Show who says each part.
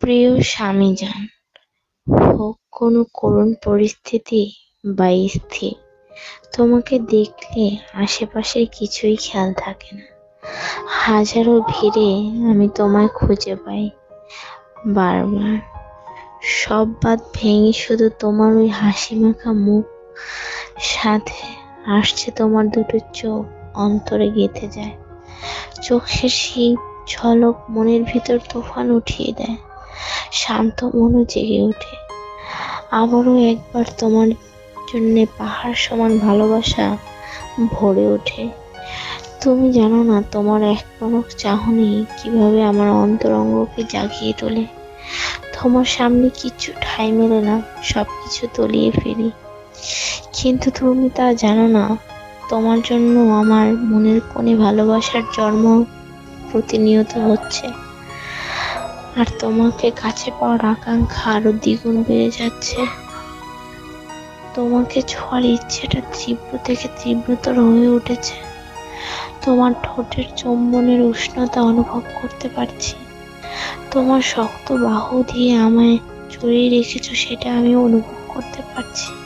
Speaker 1: প্রিয় স্বামী যান হোক কোনো করুণ পরিস্থিতি বা স্থির, তোমাকে দেখলে আশেপাশের কিছুই খেয়াল থাকে না। হাজারো ভিড়ে আমি তোমায় খুঁজে পাই বারবার। সব বাদ ভেঙে শুধু তোমার ওই হাসি মাখা মুখ, সাথে আসছে তোমার দুটো চোখ অন্তরে গেঁথে যায়। চোখের সেই ঝলক মনের ভিতর তুফান উঠিয়ে দেয়। শান্ত মনও জেগে ওঠে। আবারও একবার তোমার জন্য পাহাড় সমান ভালোবাসা ভরে ওঠে। তুমি জানো না, তোমার এক পলক চাহনি কীভাবে আমার অন্তরঙ্গকে জাগিয়ে তোলে। তোমার সামনে কিছু ঠাই মেলে না সব কিছু তলিয়ে ফেলি। কিন্তু তুমি তা জানো না, তোমার জন্য আমার মনের কোণে ভালোবাসার জন্ম প্রতিনিয়ত হচ্ছে। আর তোমাকে কাছে পাওয়ার আকাঙ্ক্ষা আরও দ্বিগুণ বেড়ে যাচ্ছে। তোমাকে ছোঁয়ার ইচ্ছেটা তীব্র থেকে তীব্রতর হয়ে উঠেছে। তোমার ঠোঁটের চুম্বনের উষ্ণতা অনুভব করতে পারছি। তোমার শক্ত বাহু দিয়ে আমায় জড়িয়ে রেখেছো, সেটা আমি অনুভব করতে পারছি।